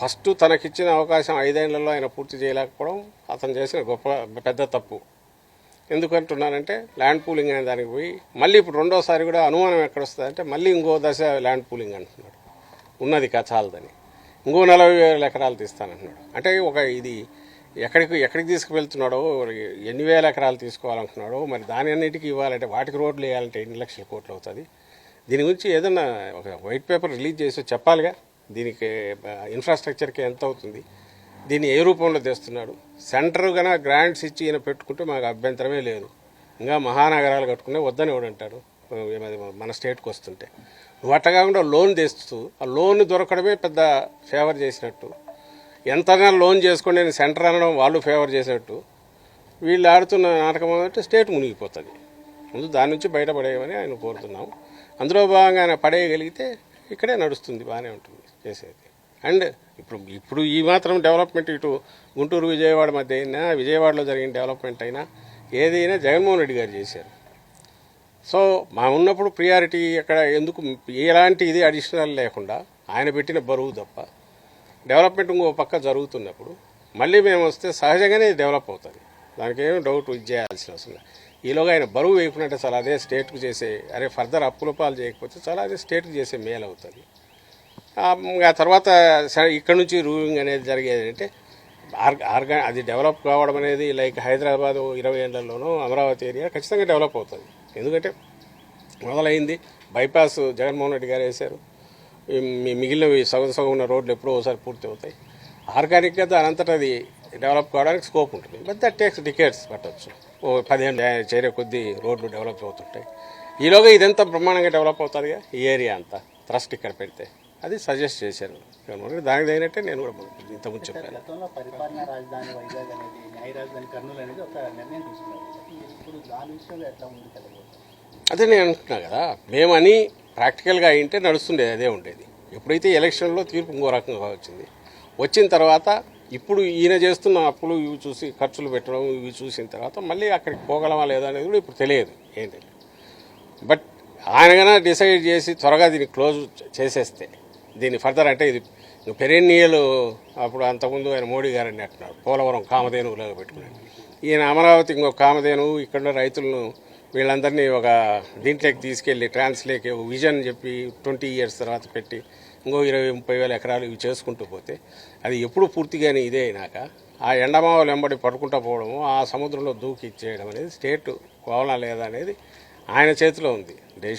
First తనకిచ్చిన అవకాశం ఐదేళ్ళలో ఆయన పూర్తి చేయలేకపోవడం అతను చేసిన గొప్ప పెద్ద తప్పు. ఎందుకంటున్నానంటే ల్యాండ్ పూలింగ్ అనే దానికి పోయి మళ్ళీ ఇప్పుడు రెండోసారి కూడా అనుమానం ఎక్కడ వస్తుందంటే మళ్ళీ ఇంకో దశ ల్యాండ్ పూలింగ్ అంటున్నాడు. ఉన్నది కా చాలదని. ఇంకో నలభై వేల ఎకరాలు తీస్తానంటున్నాడు. అంటే ఒక ఇది ఎక్కడికి ఎక్కడికి తీసుకువెళ్తున్నాడో ఎన్ని వేల ఎకరాలు తీసుకోవాలంటున్నాడో మరి దాని అన్నిటికీ ఇవ్వాలంటే వాటికి రోడ్లు వేయాలంటే ఎన్ని లక్షల కోట్లు అవుతుంది? దీని గురించి ఏదన్నా ఒక వైట్ పేపర్ రిలీజ్ చేసి చెప్పాలిగా? దీనికి ఇన్ఫ్రాస్ట్రక్చర్కి ఎంత అవుతుంది? దీన్ని ఏ రూపంలో తెస్తున్నాడు? సెంటర్ కన గ్రాంట్స్ ఇచ్చి ఈయన పెట్టుకుంటే మాకు అభ్యంతరమే లేదు. ఇంకా మహానగరాలు కట్టుకునే వద్దని ఎవడంటాడు మన స్టేట్కి వస్తుంటే. నువ్వు అట్ట కాకుండా లోన్ తెస్తూ ఆ లోన్ దొరకడమే పెద్ద ఫేవర్ చేసినట్టు. ఎంతగా లోన్ చేసుకొని నేను సెంటర్ అనడం వాళ్ళు ఫేవర్ చేసినట్టు. వీళ్ళు ఆడుతున్న నాటకం అంటే స్టేట్ మునిగిపోతుంది. ముందు దాని నుంచి బయటపడేయమని ఆయన కోరుతున్నాం అందులో భాగంగా ఆయన పడేయగలిగితే ఇక్కడే నడుస్తుంది బాగానే ఉంటుంది. చేసేది. అండ్ ఇప్పుడు ఇప్పుడు ఈ మాత్రం డెవలప్మెంట్ ఇటు గుంటూరు విజయవాడ మధ్య అయినా విజయవాడలో జరిగిన డెవలప్మెంట్ అయినా ఏదైనా జగన్మోహన్ రెడ్డి గారు చేశారు. సో మా ఉన్నప్పుడు ప్రియారిటీ అక్కడ ఎందుకు ఎలాంటి ఇది అడిషనల్ లేకుండా ఆయన పెట్టిన బరువు తప్ప డెవలప్మెంట్ ఇంకో పక్క జరుగుతున్నప్పుడు మళ్ళీ మేము వస్తే సహజంగానే డెవలప్ అవుతుంది. దానికి ఏమి డౌట్ ఇది చేయాల్సిన అవసరం ఈలోగా ఆయన బరువు వేయకుంటే చాలా అదే స్టేట్కి చేసే అరే ఫర్దర్ అప్పుల పాలు చేయకపోతే చాలా అదే స్టేట్కి చేసే మేలు అవుతుంది. ఆ, తర్వాత సరే ఇక్కడ నుంచి రూలింగ్ అనేది జరిగేది అంటే ఆర్గా అది డెవలప్ కావడం అనేది లైక్ హైదరాబాద్ ఇరవై ఏళ్ళలోనూ అమరావతి ఏరియా ఖచ్చితంగా డెవలప్ అవుతుంది. ఎందుకంటే మొదలైంది బైపాస్ జగన్మోహన్ రెడ్డి గారు వేశారు. మీ- మిగిలినవి సగం సగం ఉన్న రోడ్లు ఎప్పుడో ఒకసారి పూర్తి అవుతాయి. ఆర్గానిక్గా దాని అంతటా అది డెవలప్ కావడానికి స్కోప్ ఉంటుంది. బట్ దట్ టేక్స్ డికేట్స్ పట్టవచ్చు ఓ పదిహేను చేరే కొద్దీ రోడ్లు డెవలప్ అవుతుంటాయి. ఈలోగా ఇదంతా బ్రహ్మాండంగా డెవలప్ అవుతుందిగా ఈ ఏరియా అంతా ట్రస్ట్ ఇక్కడ పెడితే. అది సజెస్ట్ చేశారు. జగన్మోహన్ రెడ్డి దానికి తగినట్టే నేను కూడా ఇంతకుముందు చెప్పాను. గతంలో పరిపాలనా రాజధాని వైజాగ్ అనేది న్యాయ రాజధాని కర్నూలు అనేది ఒక నిర్ణయం తీసుకున్నారు. ఇప్పుడు దాని విషయంలో ఎట్లా ఉంది కదా? అదే నేను అంటున్నా కదా మేమని ప్రాక్టికల్గా అయింటే నడుస్తుండేది అదే ఉండేది. ఎప్పుడైతే ఎలక్షన్లో తీర్పు ఇంకో రకంగా వచ్చింది. వచ్చిన తర్వాత ఇప్పుడు ఈయన చేస్తున్న అప్పులు ఇవి చూసి ఖర్చులు పెట్టడం ఇవి చూసిన తర్వాత మళ్ళీ అక్కడికి పోగలమా లేదా అనేది కూడా ఇప్పుడు తెలియదు ఏంటంటే బట్ ఆయన కన్నా డిసైడ్ చేసి త్వరగా దీన్ని క్లోజ్ చేసేస్తే దీన్ని ఫర్దర్ అంటే ఇది పెరెన్నియల్ అప్పుడు అంతకుముందు ఆయన మోడీ గారని అంటున్నారు పోలవరం కామధేనువులాగా పెట్టుకున్నాడు. ఈయన అమరావతి ఇంకో కామధేనువు ఇక్కడ రైతులను వీళ్ళందరినీ ఒక దీంట్లోకి తీసుకెళ్ళి ట్రాన్స్లేకి విజన్ చెప్పి ట్వంటీ ఇయర్స్ తర్వాత పెట్టి ఇంకో ఇరవై ముప్పై వేల ఎకరాలు ఇవి చేసుకుంటూ పోతే అది ఎప్పుడు పూర్తిగానే ఇదే అయినాక ఆ ఎండమావలు వెంబడి పడుకుంటూ పోవడము ఆ సముద్రంలో దూకి ఇచ్చేయడం అనేది స్టేట్ కోవనా లేదా అనేది ఆయన చేతిలో ఉంది.